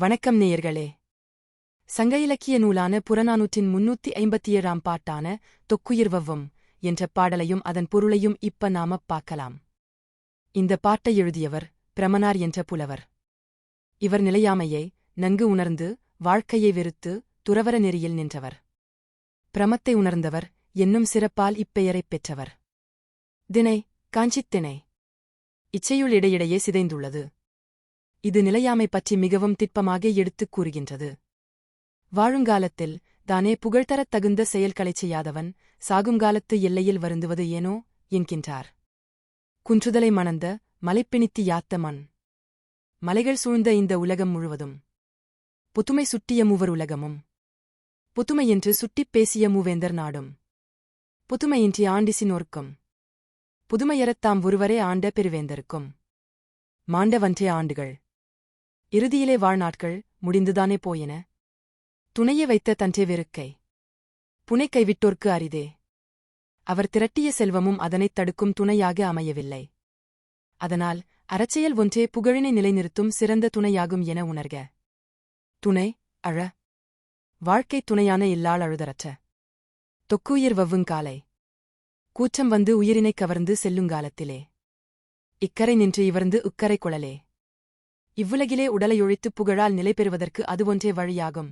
வணக்கம் நேயர்களே. சங்க இலக்கிய நூலான புறநானூற்றின் முன்னூத்தி ஐம்பத்தி ஏழாம் பாட்டான தொக்குயிர் வவ்வும் என்ற பாடலையும் அதன் பொருளையும் இப்ப நாம பார்க்கலாம். இந்த பாட்டை எழுதியவர் பிரமனார் என்ற புலவர். இவர் நிலையாமையை நன்கு உணர்ந்து வாழ்க்கையை வெறுத்து துறவர நெறியில் நின்றவர். பிரமத்தை உணர்ந்தவர் என்னும் சிறப்பால் இப்பெயரைப் பெற்றவர். தினை காஞ்சித் திணை இச்சையுள் இடையிடையே சிதைந்துள்ளது. இது நிலையாமை பற்றி மிகவும் திட்பமாக எடுத்துக் கூறுகின்றது. வாழுங்காலத்தில் தானே புகழ்தரத் தகுந்த செயல்களைச் செய்யாதவன் சாகுங்காலத்து எல்லையில் வருந்துவது ஏனோ? என்கின்றார். குன்றுதலை மணந்த மலைப்பிணித்தி யாத்த மண். மலைகள் சூழ்ந்த இந்த உலகம் முழுவதும். புதுமை சுட்டிய மூவர் உலகமும். புதுமை என்று சுட்டிப் பேசிய மூவேந்தர் நாடும். புதுமையின்றி ஆண்டிசினோர்க்கும் புதுமையறத் தாம் ஒருவரே ஆண்ட பெருவேந்தருக்கும். மாண்டவன்றே ஆண்டுகள். இறுதியிலே வாழ்நாட்கள் முடிந்துதானே போயின? துணையை வைத்த தன்றே வெறுக்கை புனை கைவிட்டோர்க்கு அரிதே. அவர் திரட்டிய செல்வமும் அதனைத் தடுக்கும் துணையாக அமையவில்லை. அதனால் அறச்செயல் ஒன்றே புகழினை நிலைநிறுத்தும் சிறந்த துணையாகும் என உணர்க. துணை அழ. வாழ்க்கைத் துணையான இல்லாள் அழுதரற்ற தொக்குயிர் வவ்வுங்காலை கூச்சம் வந்து உயிரினைக் கவர்ந்து செல்லுங்காலத்திலே இக்கரை நின்று இவர்ந்து உக்கரை குழலே. இவ்வுலகிலே உடலையொழித்துப் புகழால் நிலை பெறுவதற்கு அதுவொன்றே வழியாகும்.